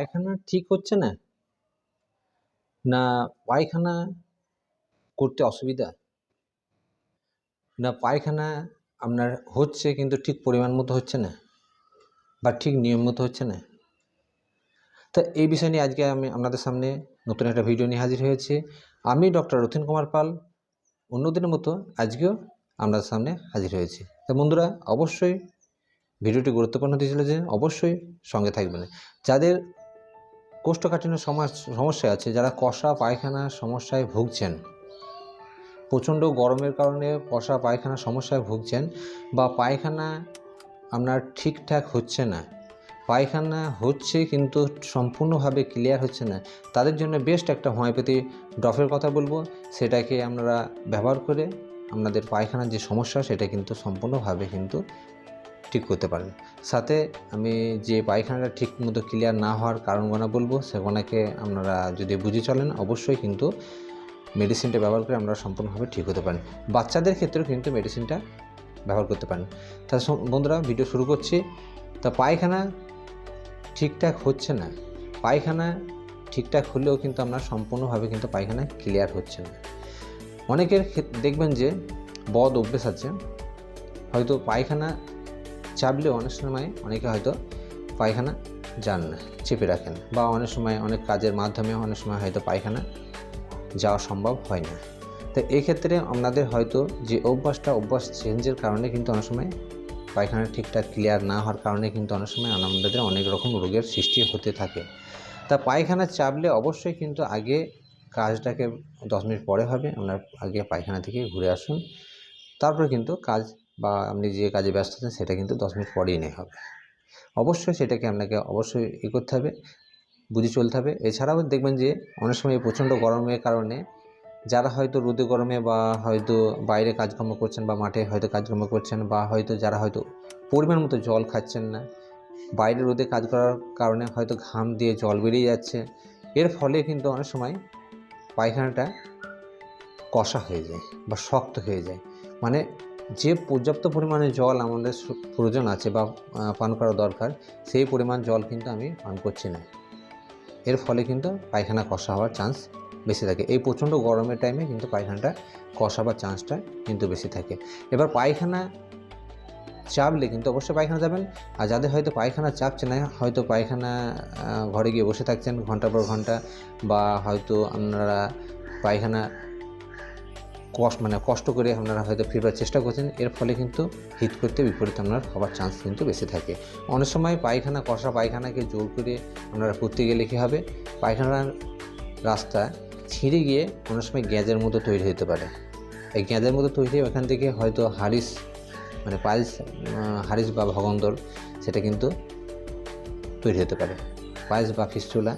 পায়খানা ঠিক হচ্ছে না? না পায়খানা করতে অসুবিধা? না পায়খানা আপনার হচ্ছে কিন্তু ঠিক পরিমাণ মতো হচ্ছে না? বা ঠিক নিয়ম মতো হচ্ছে না? তা এই বিষয় নিয়ে আজকে আমি আপনাদের সামনে নতুন একটা ভিডিও নিয়ে হাজির হয়েছি। আমি ডক্টর রথিন কুমার পাল। অন্যদিনের মতো আজকেও আপনাদের সামনে হাজির হয়েছি। তা বন্ধুরা, অবশ্যই ভিডিওটি গুরুত্বপূর্ণ হতে চলেছে। অবশ্যই সঙ্গে থাকবেন। যাদের কোষ্ঠকাঠিন্য সমাস- সমস্যা আছে, যারা কষা পায়খানা সমস্যায় ভুগছেন। প্রচণ্ড গরমের কারণে কষা পায়খানা সমস্যায় ভুগছেন বা পায়খানা আপনার ঠিকঠাক হচ্ছে না। পায়খানা হচ্ছে কিন্তু সম্পূর্ণভাবে ক্লিয়ার হচ্ছে না। তাদের জন্য বেস্ট একটা হোমিওপ্যাথি ড্রপের কথা বলব। সেটাকে আপনারা ব্যবহার করে আপনাদের পায়খানার যে সমস্যা, সেটা কিন্তু সম্পূর্ণভাবে কিন্তু ঠিক করতে পারেন। সাথে আমি যে পায়খানাটা ঠিক মতো ক্লিয়ার না হওয়ার কারণগুলো বলব, সেগুলোকে আপনারা যদি বুঝে চলেন, অবশ্যই কিন্তু মেডিসিনটা ব্যবহার করে আমরা সম্পূর্ণভাবে ঠিক হতে পারেন। বাচ্চাদের ক্ষেত্রেও কিন্তু মেডিসিনটা ব্যবহার করতে পারেন। তা বন্ধুরা ভিডিও শুরু করছি। তা পায়খানা ঠিকঠাক হচ্ছে না। পায়খানা ঠিকঠাক হলেও কিন্তু আপনার সম্পূর্ণভাবে কিন্তু পায়খানা ক্লিয়ার হচ্ছে না। অনেকের দেখবেন যে বদ অভ্যেস আছে। হয়তো পায়খানা চাপলেও অনেক সময় অনেকে হয়তো পায়খানা যান না, চেপে রাখেন বা অনেক সময় অনেক কাজের মাধ্যমে অনেক সময় হয়তো পায়খানা যাওয়া সম্ভব হয় না। তো এক্ষেত্রে আপনাদের হয়তো যে অভ্যাসটা, অভ্যাস চেঞ্জের কারণে কিন্তু অনেক সময় পায়খানা ঠিকঠাক ক্লিয়ার না হওয়ার কারণে কিন্তু অনেক সময় আমাদের অনেক রকম রোগের সৃষ্টি হতে থাকে। তা পায়খানা চাপলে অবশ্যই কিন্তু আগে কাজটাকে দশ মিনিট পরে হবে, আপনার আগে পায়খানা থেকে ঘুরে আসুন, তারপরে কিন্তু কাজ বা আপনি যে কাজে ব্যস্ত আছেন, সেটা কিন্তু দশ মিনিট পরেই নেই হবে। অবশ্যই সেটাকে আপনাকে অবশ্যই ই করতে হবে, বুঝে চলতে হবে। এছাড়াও দেখবেন যে অনেক সময় প্রচণ্ড গরমের কারণে যারা হয়তো রোদে গরমে বা হয়তো বাইরে কাজকর্ম করছেন বা মাঠে হয়তো কাজকর্ম করছেন বা হয়তো যারা হয়তো পরিমাণ মতো জল খাচ্ছেন না, বাইরে রোদে কাজ করার কারণে হয়তো ঘাম দিয়ে জল বেরিয়ে যাচ্ছে, এর ফলে কিন্তু অনেক সময় পায়খানাটা কষা হয়ে যায় বা শক্ত হয়ে যায়। মানে যে পর্যাপ্ত পরিমাণে জল আমাদের প্রয়োজন আছে বা পান করা দরকার, সেই পরিমাণ জল কিন্তু আমি পান করছি না। এর ফলে কিন্তু পায়খানা কষা হওয়ার চান্স বেশি থাকে। এই প্রচণ্ড গরমের টাইমে কিন্তু পায়খানাটা কষা হওয়ার চান্সটা কিন্তু বেশি থাকে। এবার পায়খানা চাপলে কিন্তু অবশ্যই পায়খানা যাবেন। আর যাদের হয়তো পায়খানা চাপছে না, হয়তো পায়খানা ঘরে গিয়ে বসে থাকছেন ঘণ্টার পর ঘণ্টা, বা হয়তো আপনারা পায়খানা কষ্ট মানে কষ্ট করে আপনারা হয়তো ফিরবার চেষ্টা করছেন, এর ফলে কিন্তু হিট করতে বিপরীত আপনার হওয়ার চান্স কিন্তু বেশি থাকে। অনেক সময় পায়খানা, কষা পায়খানাকে জোর করে আপনারা করতে গেলে কী হবে? পায়খানার রাস্তা ছিঁড়ে গিয়ে অনেক সময় গ্যাজের মতো তৈরি হতে পারে। এই গ্যাজের মতো তৈরি ওখান থেকে হয়তো হারিস মানে পাইলস হারিস বা ভগন্দর সেটা কিন্তু তৈরি হতে পারে। পাইলস বা ফিস্টুলা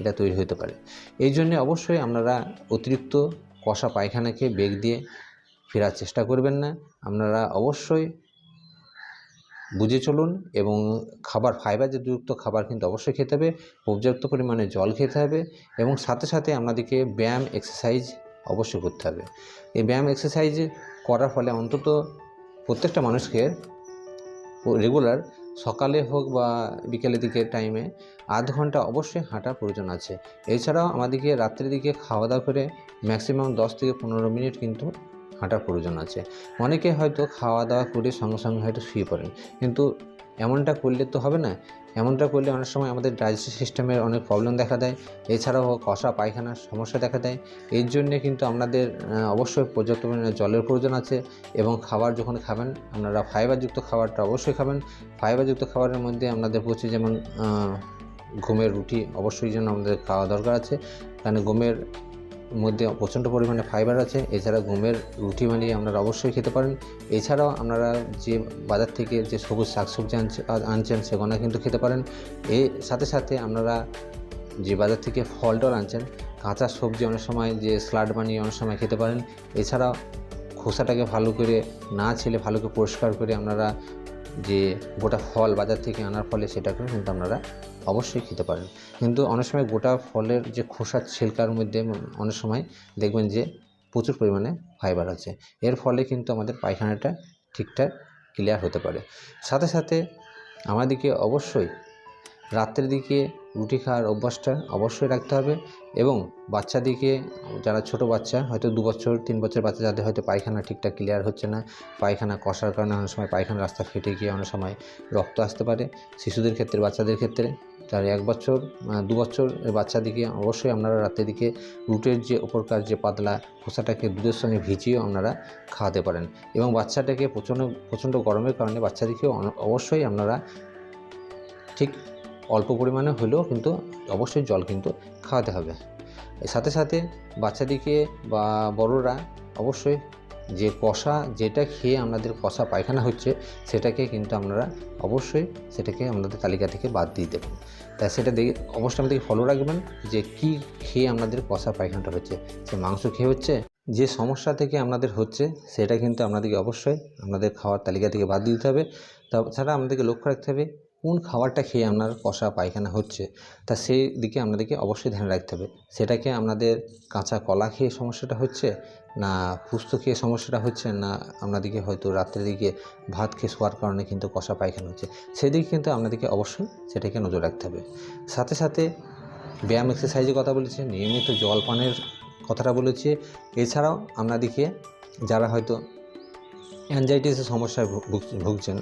এটা তৈরি হতে পারে। এই জন্যে অবশ্যই আপনারা অতিরিক্ত কষা পায়খানাকে বেগ দিয়ে ফেরার চেষ্টা করবেন না। আপনারা অবশ্যই বুঝে চলুন এবং খাবার ফাইবার যুক্ত খাবার কিন্তু অবশ্যই খেতে হবে, পর্যাপ্ত পরিমাণে জল খেতে হবে এবং সাথে সাথে আপনাদেরকে ব্যায়াম এক্সারসাইজ অবশ্যই করতে হবে। এই ব্যায়াম এক্সারসাইজ করার ফলে অন্তত প্রত্যেকটা মানুষকে রেগুলার সকালে হোক বা বিকেলের দিকে টাইমে আধ ঘণ্টা অবশ্যই হাঁটার প্রয়োজন আছে। এছাড়াও আমাদেরকে রাত্রের দিকে খাওয়া দাওয়া করে ম্যাক্সিমাম দশ থেকে পনেরো মিনিট কিন্তু হাঁটার প্রয়োজন আছে। অনেকে হয়তো খাওয়া দাওয়া করে সঙ্গে সঙ্গে হয়তো শুয়ে পড়েন। কিন্তু এমনটা করলে তো হবে না। এমনটা করলে অনেক সময় আমাদের ডাইজেস্টিভ সিস্টেমের অনেক প্রবলেম দেখা দেয়। এছাড়াও কষা, পায়খানার সমস্যা দেখা দেয়। এর জন্যে কিন্তু আপনাদের অবশ্যই পর্যাপ্ত পরিমাণে জলের প্রয়োজন আছে এবং খাবার যখন খাবেন, আপনারা ফাইবারযুক্ত খাবারটা অবশ্যই খাবেন। ফাইবারযুক্ত খাবারের মধ্যে আপনাদের প্রচুর যেমন ঘুমের রুটি অবশ্যই যেন আমাদের খাওয়া দরকার আছে। কারণ ঘুমের মধ্যে প্রচণ্ড পরিমাণে ফাইবার আছে। এছাড়া গমের রুটি বানিয়ে আপনারা অবশ্যই খেতে পারেন। এছাড়াও আপনারা যে বাজার থেকে যে সবুজ শাকসবজি আনছে আনছেন, সেগুলো কিন্তু খেতে পারেন। এর সাথে সাথে আপনারা যে বাজার থেকে ফল টল আনছেন, কাঁচা সবজি অনেক সময় যে স্লাড বানিয়ে অনেক সময় খেতে পারেন। এছাড়াও খোসাটাকে ভালো করে না ছেলে ভালো করে পরিষ্কার করে আপনারা যে গোটা ফল বাজার থেকে আনার ফলে সেটাকেও কিন্তু আপনারা অবশ্যই খেতে পারেন। কিন্তু অনেক সময় গোটা ফলের যে খোসার ছিলকার মধ্যে অনেক সময় দেখবেন যে প্রচুর পরিমাণে ফাইবার আছে। এর ফলে কিন্তু আমাদের পায়খানাটা ঠিকঠাক ক্লিয়ার হতে পারে। সাথে সাথে আমাদেরকে অবশ্যই রাত্রের দিকে রুটি খাওয়ার অভ্যাসটা অবশ্যই রাখতে হবে এবং বাচ্চাদিকে যারা ছোট বাচ্চা, হয়তো দু বছর, তিন বছর বাচ্চা, যাদের হয়তো পায়খানা ঠিকঠাক ক্লিয়ার হচ্ছে না, পায়খানা কষার কারণে অনেক সময় পায়খানা রাস্তা ফেটে গিয়ে অনেক সময় রক্ত আসতে পারে। শিশুদের ক্ষেত্রে, বাচ্চাদের ক্ষেত্রে, তার এক বছর দু বছর বাচ্চাদিকে অবশ্যই আপনারা রাতের দিকে রুটের যে উপরকার যে পাতলা খোসাটাকে দুধের সঙ্গে ভিজিয়েও আপনারা খাওয়াতে পারেন এবং বাচ্চাটাকে প্রচণ্ড প্রচণ্ড গরমের কারণে বাচ্চাদেরকেও অন- অবশ্যই আপনারা ঠিক অল্প পরিমাণে হলেও কিন্তু অবশ্যই জল কিন্তু খাওয়াতে হবে। সাথে সাথে বাচ্চাদিকে বা বড়রা অবশ্যই যে কষা, যেটা খেয়ে আপনাদের কষা পায়খানা হচ্ছে, সেটাকে কিন্তু আপনারা অবশ্যই সেটাকে আপনাদের তালিকা থেকে বাদ দিয়ে দেবেন। তাই সেটা দেখে অবশ্যই আমাদেরকে ফলো রাখবেন যে কি খেয়ে আপনাদের কষা পায়খানাটা হচ্ছে, সে মাংস খেয়ে হচ্ছে, যে সমস্যা থেকে আপনাদের হচ্ছে, সেটা কিন্তু আপনাদেরকে অবশ্যই আপনাদের খাওয়ার তালিকা থেকে বাদ দিতে হবে। তাছাড়া আপনাদেরকে লক্ষ্য রাখতে হবে কোন খাবারটা খেয়ে আপনার কষা পায়খানা হচ্ছে, তা সেই দিকে আপনাদেরকে অবশ্যই ধ্যান রাখতে হবে। সেটাকে আপনাদের কাঁচা কলা খেয়ে সমস্যাটা হচ্ছে, না পুস্ত খেয়ে সমস্যাটা হচ্ছে, না আপনাদেরকে হয়তো রাত্রের দিকে ভাত খেয়ে শোয়ার কারণে কিন্তু কষা পায়খানা হচ্ছে। সেদিকে কিন্তু আপনাদেরকে অবশ্যই সেটাকে নজর রাখতে হবে। সাথে সাথে ব্যায়াম এক্সারসাইজের কথা বলেছে, নিয়মিত জল পানের কথাটা বলেছে। এছাড়াও আপনাদেরকে যারা হয়তো অ্যাংজাইটিসের সমস্যায় ভুগ- ভুগছেন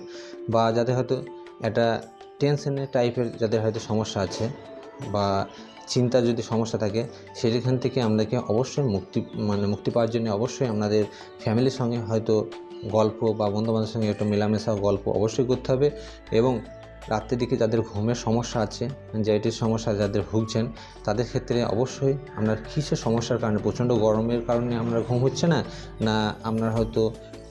বা যাদের হয়তো একটা টেনশনের টাইপের যাদের হয়তো সমস্যা আছে বা চিন্তা যদি সমস্যা থাকে, সেখান থেকে আমাদেরকে অবশ্যই মুক্তি মানে মুক্তি পাওয়ার জন্য অবশ্যই আপনাদের ফ্যামিলির সঙ্গে হয়তো গল্প বা বন্ধুবান্ধবের সঙ্গে একটু মেলামেশা গল্প অবশ্যই করতে হবে এবং রাত্রের দিকে যাদের ঘুমের সমস্যা আছে অ্যাংজাইটির সমস্যা যাদের ভুগছেন, তাদের ক্ষেত্রে অবশ্যই আপনার কিসের সমস্যার কারণে, প্রচণ্ড গরমের কারণে আপনার ঘুম হচ্ছে না? না আপনার হয়তো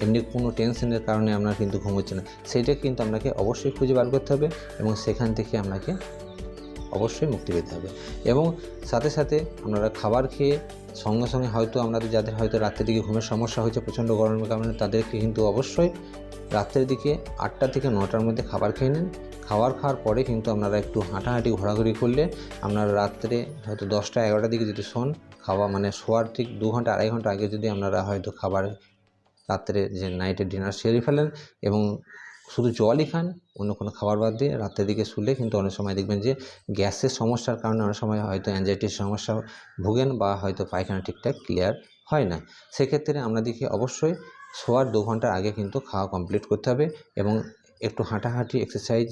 এমনি কোনো টেনশনের কারণে আপনার কিন্তু ঘুম হচ্ছে না। সেইটা কিন্তু আপনাকে অবশ্যই খুঁজে বার করতে হবে এবং সেখান থেকে আপনাকে অবশ্যই মুক্তি পেতে হবে। এবং সাথে সাথে আপনারা খাবার খেয়ে সঙ্গে সঙ্গে হয়তো আপনাদের যাদের হয়তো রাত্রের দিকে ঘুমের সমস্যা হয়েছে, প্রচণ্ড গরমের কারণে তাদেরকে কিন্তু অবশ্যই রাত্রের দিকে আটটা থেকে নটার মধ্যে খাবার খেয়ে নিন। খাবার খাওয়ার পরে কিন্তু আপনারা একটু হাঁটাহাঁটি, ঘোরাঘুরি করলে আপনারা রাত্রে হয়তো দশটা, এগারোটার দিকে যদি শোন, খাওয়া মানে শোয়ার ঠিক দু ঘণ্টা, আড়াই ঘণ্টা আগে যদি আপনারা হয়তো খাবার রাত্রে যে নাইটের ডিনার সেরে ফেলেন এবং শুধু জলই খান, অন্য কোনো খাবার বাদ দিয়ে রাতের দিকে শুলে কিন্তু অনেক সময় দেখবেন যে গ্যাসের সমস্যার কারণে অনেক সময় হয়তো অ্যাংজাইটির সমস্যা ভোগেন বা হয়তো পায়খানা ঠিকঠাক ক্লিয়ার হয় না। সেক্ষেত্রে আপনাদেরকে অবশ্যই শোয়ার দু ঘণ্টার আগে কিন্তু খাওয়া কমপ্লিট করতে হবে এবং একটু হাঁটাহাঁটি এক্সারসাইজ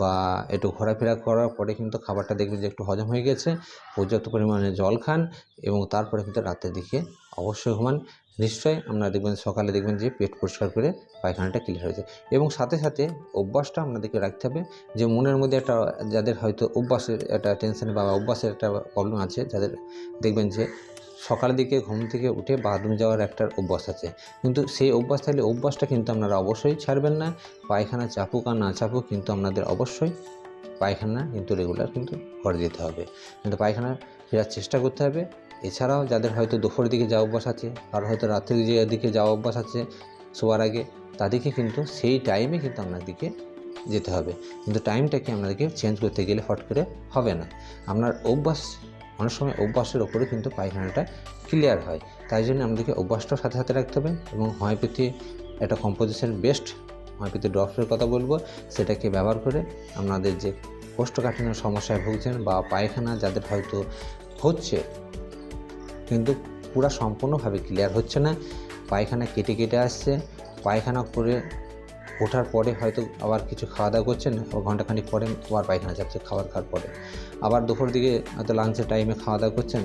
বা একটু ঘোরাফেরা করার পরে কিন্তু খাবারটা দেখবেন যে একটু হজম হয়ে গেছে, পর্যাপ্ত পরিমাণে জল খান এবং তারপরে কিন্তু রাতের দিকে অবশ্যই ঘুমান। নিশ্চয়ই আপনারা দেখবেন সকালে দেখবেন যে পেট পরিষ্কার করে পায়খানাটা ক্লিয়ার হয়েছে এবং সাথে সাথে অভ্যাসটা আপনাদেরকে রাখতে হবে যে মনের মধ্যে একটা যাদের হয়তো অভ্যাসের একটা টেনশন বা অভ্যাসের একটা প্রবলেম আছে, যাদের দেখবেন যে সকালের দিকে ঘুম থেকে উঠে বাথরুম যাওয়ার একটা অভ্যাস আছে। কিন্তু সেই অভ্যাস থাকলে অভ্যাসটা কিন্তু আপনারা অবশ্যই ছাড়বেন না। পায়খানা চাপুক আর না চাপুক কিন্তু আপনাদের অবশ্যই পায়খানা কিন্তু রেগুলার কিন্তু করে দিতে হবে। কিন্তু পায়খানা ফেরার চেষ্টা করতে হবে। এছাড়াও যাদের হয়তো দুপুরের দিকে যাওয়া অভ্যাস আছে আর হয়তো রাত্রের দিকে যাওয়া অভ্যাস আছে, শোয়ার আগে তাদেরকে কিন্তু সেই টাইমে কিন্তু আপনাদেরকে যেতে হবে। কিন্তু টাইমটাকে আপনাদেরকে চেঞ্জ করতে গেলে হট করে হবে না। আপনার অভ্যাস অনেক সময় অভ্যাসের ওপরে কিন্তু পায়খানাটা ক্লিয়ার হয়। তাই জন্য আমাদেরকে অভ্যাসটাও সাথে সাথে রাখতে হবে এবং হোমিওপ্যাথি একটা কম্পোজিশন বেস্ট হোমিওপ্যাথি ড্রপসের কথা বলব, সেটাকে ব্যবহার করে আপনাদের যে কোষ্ঠকাঠিন্য সমস্যায় ভুগছেন বা পায়খানা যাদের হয়তো হচ্ছে, কিন্তু পুরা সম্পূর্ণভাবে ক্লিয়ার হচ্ছে না, পায়খানা কেটে কেটে আসছে, পায়খানা করে ওঠার পরে হয়তো আবার কিছু খাওয়া দাওয়া করছেন আবার ঘন্টাখানিক পরে আবার পায়খানা যাচ্ছে খাবার খাওয়ার পরে। আবার দুপুর দিকে হয়তো লাঞ্চের টাইমে খাওয়া দাওয়া করছেন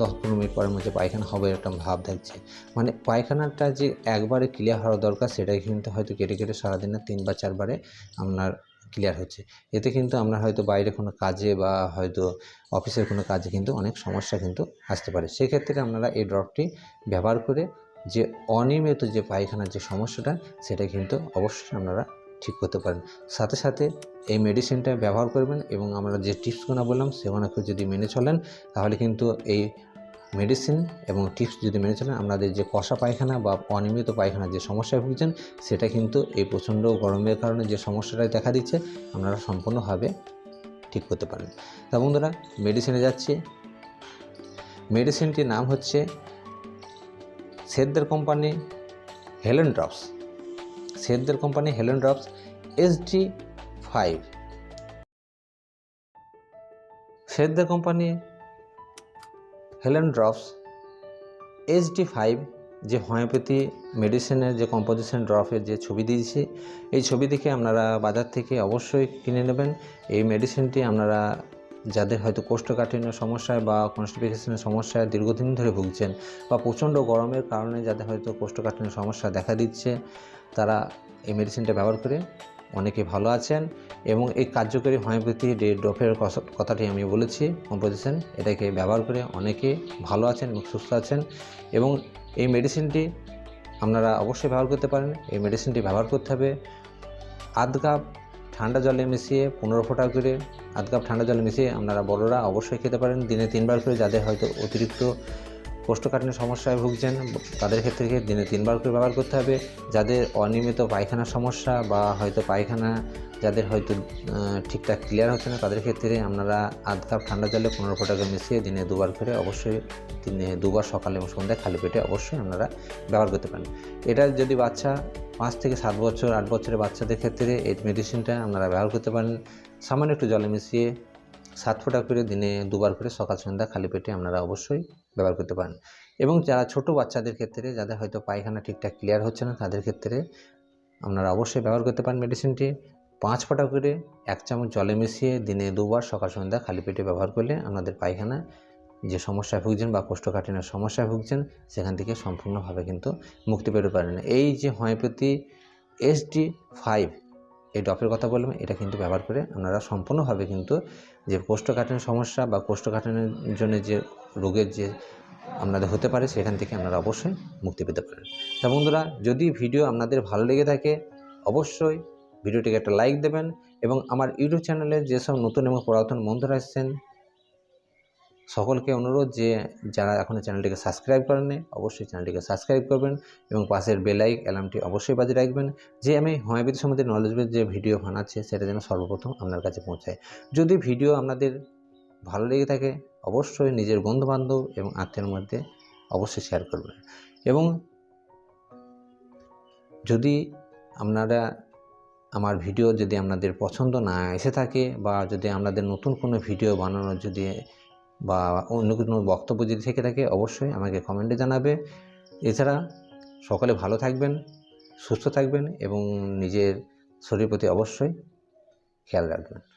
দশ পনেরো মিনিট পরের মধ্যে পায়খানা হবে একটা ভাব থাকছে মানে পায়খানাটা যে একবারে ক্লিয়ার হওয়া দরকার, সেটাই কিন্তু হয়তো কেটে কেটে সারাদিনে তিন বা চারবারে আপনার ক্লিয়ার হচ্ছে। এতে কিন্তু আমরা হয়তো বাইরে কোনো কাজে বা হয়তো অফিসের কোনো কাজে কিন্তু অনেক সমস্যা কিন্তু আসতে পারে। সেক্ষেত্রে আপনারা এই ড্রপটি ব্যবহার করে যে অনিয়মিত যে পায়খানার যে সমস্যাটা, সেটা কিন্তু অবশ্যই আপনারা ঠিক করতে পারেন। সাথে সাথে এই মেডিসিনটা ব্যবহার করবেন এবং আমরা যে টিপসগুলো বললাম সেগুলোকে যদি মেনে চলেন, তাহলে কিন্তু এই মেডিসিন এবং টিপস যদি মেনে চলেন আপনাদের যে কষা পায়খানা বা অনিয়মিত পায়খানার যে সমস্যায় ভুগছেন, সেটা কিন্তু এই প্রচণ্ড গরমের কারণে যে সমস্যাটা দেখা দিচ্ছে, আপনারা সম্পূর্ণভাবে ঠিক করতে পারেন। তা বন্ধুরা মেডিসিনে যাচ্ছি। মেডিসিনটির নাম হচ্ছে সেদ্দের কোম্পানি হেলেন ড্রপস সেদ্দের company Helen drops S D five সেদ্দা company Helen drops HD five যে হোমিওপ্যাথি মেডিসিনের যে কম্পোজিশন ড্রপের যে ছবি দিয়েছি, এই ছবি দেখে আপনারা বাজার থেকে অবশ্যই কিনে নেবেন। এই মেডিসিনটি আপনারা যাদের হয়তো কোষ্ঠকাঠিন্য সমস্যায় বা কনস্টিপেশনের সমস্যায় দীর্ঘদিন ধরে ভুগছেন বা প্রচণ্ড গরমের কারণে যাদের হয়তো কোষ্ঠকাঠিন্য সমস্যা দেখা দিচ্ছে, তারা এই মেডিসিনটা ব্যবহার করে অনেকে ভালো আছেন এবং এই কার্যকরী হোমিওপ্যাথি ডে ড্রপের কথাটি আমি বলেছি কম্পোজিশন এটাকে ব্যবহার করে অনেকে ভালো আছেন এবং সুস্থ আছেন এবং এই মেডিসিনটি আপনারা অবশ্যই ব্যবহার করতে পারেন, এই মেডিসিনটি ব্যবহার করতে হবে। আধ কাপ ঠান্ডা জলে মিশিয়ে পনেরো ফোঁটা করে আধ কাপ ঠান্ডা জলে মিশিয়ে আপনারা বড়রা অবশ্যই খেতে পারেন। দিনে তিনবার করে যাদের হয়তো অতিরিক্ত কোষ্ঠকাঠিন্য সমস্যায় ভুগছেন, তাদের ক্ষেত্রে দিনে তিনবার করে ব্যবহার করতে হবে। যাদের অনিয়মিত পায়খানার সমস্যা বা হয়তো পায়খানা যাদের হয়তো ঠিকঠাক ক্লিয়ার হচ্ছে না, তাদের ক্ষেত্রে আপনারা আধ কাপ ঠান্ডা জলে পনেরো ফোঁটাকে মিশিয়ে দিনে দুবার করে অবশ্যই দিনে দুবার সকালে এবং সন্ধ্যায় খালি পেটে অবশ্যই আপনারা ব্যবহার করতে পারেন। এটা যদি বাচ্চা পাঁচ থেকে সাত বছর, আট বছরের বাচ্চাদের ক্ষেত্রে এই মেডিসিনটা আপনারা ব্যবহার করতে পারেন। সামান্য একটু জলে মিশিয়ে সাত ফোঁটা করে দিনে দুবার করে সকাল সন্ধ্যা খালি পেটে আপনারা অবশ্যই ব্যবহার করতে পারেন। এবং যারা ছোট বাচ্চাদের ক্ষেত্রে, যাদের হয়তো পায়খানা ঠিকঠাক ক্লিয়ার হচ্ছে না, তাদের ক্ষেত্রে আপনারা অবশ্যই ব্যবহার করতে পারেন মেডিসিনটি পাঁচ ফোঁটা করে এক চামচ জলে মিশিয়ে দিনে দুবার সকাল সন্ধ্যা খালি পেটে ব্যবহার করলে আপনাদের পায়খানা যে সমস্যায় ভুগছেন বা কোষ্ঠকাঠিন্যের সমস্যায় ভুগছেন, সেখান থেকে সম্পূর্ণভাবে কিন্তু মুক্তি পেতে পারেন। এই যে হোমিওপ্যাথি এসডি ফাইভ এই ডপের কথা বললাম, এটা কিন্তু ব্যবহার করে আপনারা সম্পূর্ণভাবে কিন্তু যে কোষ্ঠকাঠিনের সমস্যা বা কোষ্ঠকাঠিনের জন্য যে রোগের যে আপনাদের হতে পারে সেখান থেকে আপনারা অবশ্যই মুক্তি পেতে পারেন। তা বন্ধুরা, যদি ভিডিও আপনাদের ভালো লেগে থাকে, অবশ্যই ভিডিওটিকে একটা লাইক দেবেন এবং আমার ইউটিউব চ্যানেলে যেসব নতুন এবং পুরাতন বন্ধুরা এসেছেন সকলকে অনুরোধ যে যারা এখনও চ্যানেলটিকে সাবস্ক্রাইব করেননি, অবশ্যই চ্যানেলটিকে সাবস্ক্রাইব করবেন এবং পাশের বেলাইক অ্যালার্মটি অবশ্যই বাজে রাখবেন যে আমি হোমিওপ্যাথি সম্বন্ধে নলেজ যে ভিডিও বানাচ্ছে সেটা যেন সর্বপ্রথম আপনার কাছে পৌঁছায়। যদি ভিডিও আপনাদের ভালো লেগে থাকে, অবশ্যই নিজের বন্ধুবান্ধব এবং আত্মীয়ের মধ্যে অবশ্যই শেয়ার করবেন। এবং যদি আপনারা আমার ভিডিও যদি আপনাদের পছন্দ না এসে থাকে বা যদি আপনাদের নতুন কোনো ভিডিও বানানোর যদি বা অন্য কোনো বক্তব্য যদি থেকে থাকে, অবশ্যই আমাকে কমেন্টে জানাবে। এছাড়া সকলে ভালো থাকবেন, সুস্থ থাকবেন এবং নিজের শরীরের প্রতি অবশ্যই খেয়াল রাখবেন।